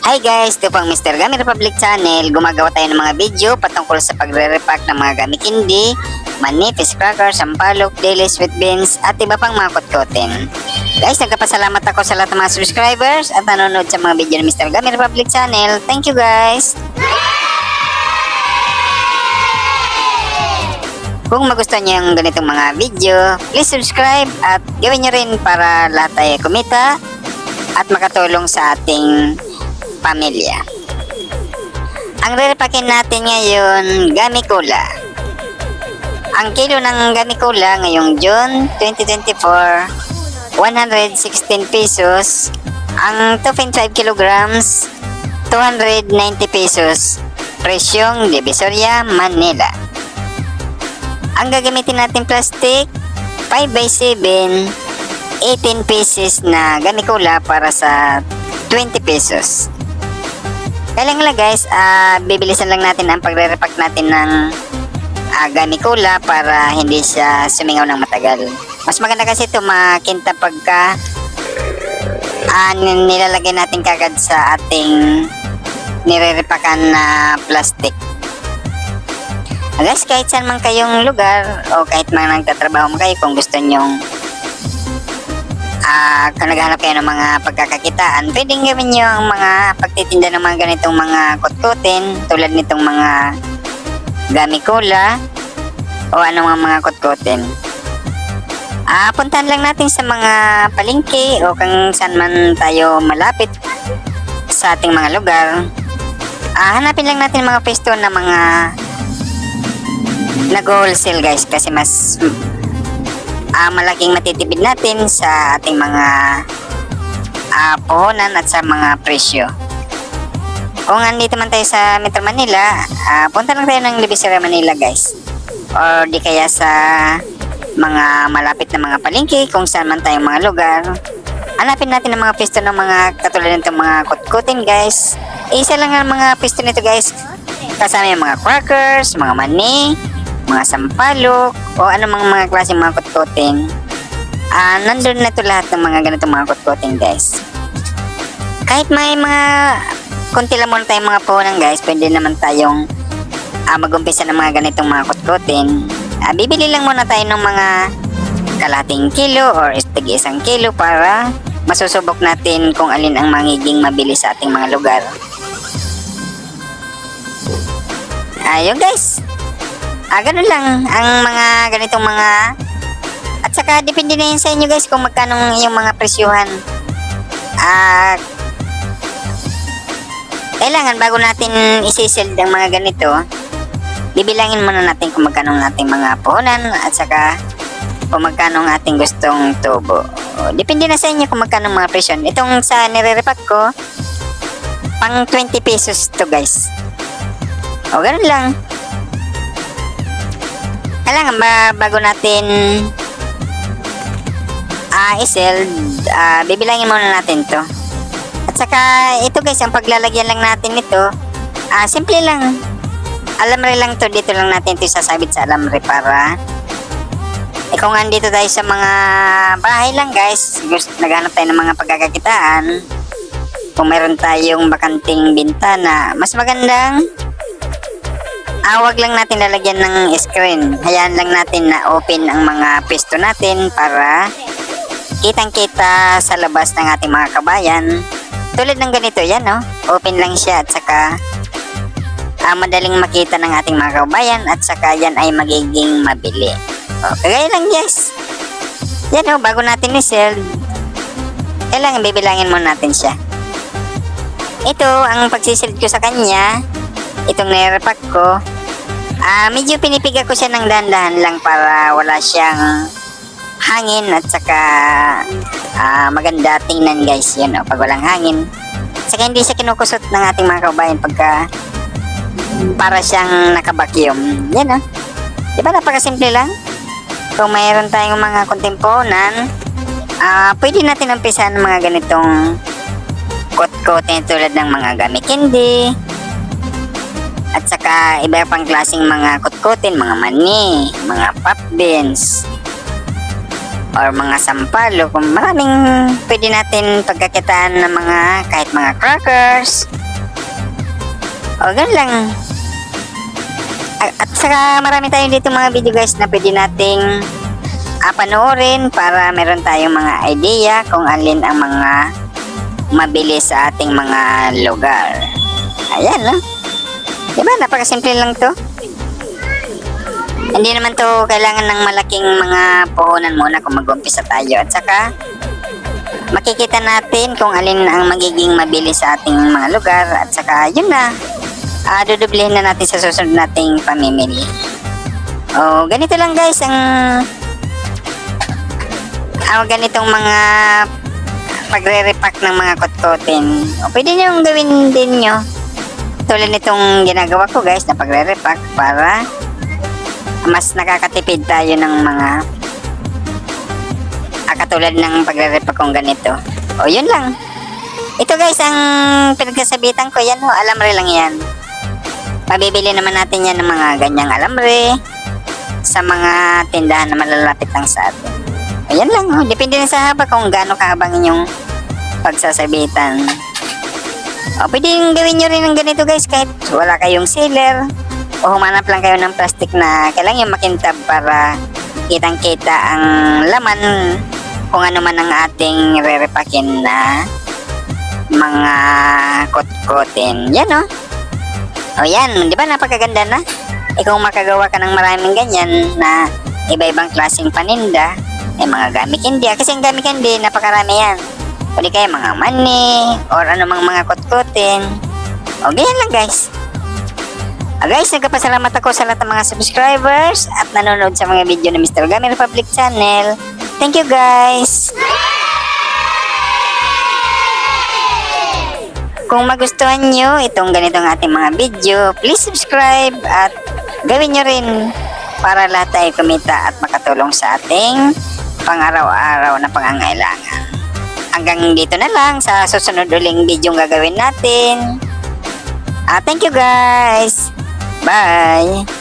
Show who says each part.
Speaker 1: Hi guys, ito pang Mr. Gami Republic Channel. Gumagawa tayo ng mga video patungkol sa pagre-repack ng mga gamit hindi, mani, fish crackers, sampalok, daily sweet beans, at iba pang mga kotkotin. Guys, nagkapasalamat ako sa lahat ng mga subscribers at nanonood sa mga video ng Mr. Gami Republic Channel. Thank you guys! Kung magustuhan niyo yung ganitong mga video, please subscribe at gawin niyo rin para lahat tayo kumita at makatulong sa ating pamilya. Ang rerepakin natin ngayon, Gamikola. Ang kilo ng Gamikola ngayong June 2024, 116 pesos. Ang 2.5 kilograms, 290 pesos. Presyong Divisoria, Manila. Ang gagamitin natin plastic, 5x7, 18 pieces na Gamikola para sa 20 pesos. Kaya lang guys, ah, bibilisan lang natin ang pagre-repack natin ng uh, Gamikola para hindi siya sumingaw ng matagal. Mas maganda kasi ito makinta pagka ah, n- nilalagay natin kagad sa ating nire-repakan na plastic. Ah, guys, kahit saan man kayong lugar o kahit man nagtatrabaho man kayo kung gusto nyong ah kung naghahanap kayo ng mga pagkakakitaan, pwedeng gawin nyo ang mga pagtitinda ng mga ganitong mga kutkutin tulad nitong mga gamikola o anong mga kutkutin. Ah, puntahan lang natin sa mga palengke o kung saan man tayo malapit sa ating mga lugar. Ah, hanapin lang natin mga pwesto na mga nag-wholesale guys kasi mas ah, malaking matitipid natin sa ating mga ah, puhunan at sa mga presyo. Kung andito man tayo sa Metro Manila, ah, punta lang tayo ng Divisoria Manila guys. Or di kaya sa mga malapit na mga palengke kung saan man tayong mga lugar. Hanapin natin ang mga pisto ng mga katulad nitong mga kutkutin guys. Isa lang ang mga pisto nito guys. Kasama yung mga crackers, mga mani, mga sampalok, o anumang mga klaseng mga kutkutin. Ah, nandun na to lahat ng mga ganitong mga kutkutin guys. Kahit may mga konti lang muna tayong mga puhunan guys, pwede naman tayong ah, mag-umpisa ng mga ganitong mga kutkutin. Ah, bibili lang muna tayo ng mga kalating kilo or istig isang kilo para masusubok natin kung alin ang magiging mabili sa ating mga lugar. Ayun guys. Ah, ganun lang ang mga ganitong mga at saka depende na yun sa inyo guys kung magkano yung mga presyuhan. Ah, kailangan bago natin isi-sell ang mga ganito, bibilangin muna natin kung magkano ang ating mga puhunan at saka kung magkano ang ating gustong tubo. Depende na sa inyo kung magkano ang mga presyon. Itong sa nire-repack ko, pang 20 pesos to guys. O, ganun lang. Kailangan ba bago natin ah i-sell, ah, bibilangin muna natin to. At saka, ito guys, ang paglalagyan lang natin nito, ah, simple lang. Alamre lang to, dito lang natin ito sasabit sa alamre para eh, kung andito tayo sa mga bahay lang guys, gusto, naghanap tayo ng mga pagkakakitaan, kung meron tayong bakanting bintana, mas magandang Ah, wag lang natin lalagyan ng screen. Hayaan lang natin na open ang mga pwesto natin para kitang-kita sa labas ng ating mga kabayan. Tulad ng ganito, yan no? Open lang siya at saka ah, madaling makita ng ating mga kabayan at saka yan ay magiging mabili. O, kagaya lang yes. Yan no, bago natin i-sell, kailangan bibilangin muna natin siya. Ito, ang pagsisil ko sa kanya, itong nire-repack ko, ah medyo pinipiga ko siya ng dahan-dahan lang para wala siyang hangin at saka ah, maganda tingnan guys yun o, pag walang hangin. Saka hindi siya kinukusot ng ating mga kabayan pagka para siyang nakabakyum. Yan o di ba napakasimple lang? Kung mayroon tayong mga kontemponan ah pwede natin umpisahan ng mga ganitong kot-kotin tulad ng mga gamit candy at saka iba pang klaseng mga kutkutin, mga mani, mga pop beans. or mga sampalo kung maraming pwede natin pagkakitaan ng mga kahit mga crackers. O ganun lang. At, at saka marami tayong dito mga video guys na pwede nating ah, panoorin para meron tayong mga idea kung alin ang mga mabilis sa ating mga lugar. Ayan no diba napakasimple lang to hindi naman to kailangan ng malaking mga puhunan muna kung mag-umpisa tayo. At saka, makikita natin kung alin ang magiging mabilis sa ating mga lugar. At saka, yun na. Uh, dudublihin na natin sa susunod nating pamimili. Oh, ganito lang guys ang ang ganitong mga pagre-repack ng mga kotkotin. O, pwede nyo gawin din nyo. Tulad nitong ginagawa ko guys na pagre-repack para mas nakakatipid tayo ng mga ah, katulad ng pagre-repack kong ganito. O yun lang. Ito guys, ang pinagkasabitan ko yan, ho, alamre lang yan. Mabibili naman natin yan ng mga ganyang alamre sa mga tindahan na malalapit lang sa atin. Ayan lang, ho. depende na sa haba kung gaano kahabang inyong pagsasabitan. O, pwedeng gawin nyo rin ng ganito guys kahit wala kayong sealer o humanap lang kayo ng plastic na kailangan yung makintab para kitang kita ang laman kung ano man ang ating re-repakin na mga kot-kotin. Yan o. O yan, di ba napakaganda na? Eh kung makagawa ka ng maraming ganyan na iba-ibang klaseng paninda, eh mga gamit hindi. Kasi ang gamit hindi, napakarami yan. O di kaya mga mani, or anumang mga kot-kotin. O ganyan lang guys. Ah, guys, nagpapasalamat ako sa lahat ng mga subscribers at nanonood sa mga video ng Mr. Gami Republic Channel. Thank you guys! Kung magustuhan nyo itong ganitong ating mga video, please subscribe at gawin nyo rin para lahat tayo kumita at makatulong sa ating pang-araw-araw na pangangailangan. Hanggang dito na lang sa susunod uling video gagawin natin. Ah, thank you guys! Bye!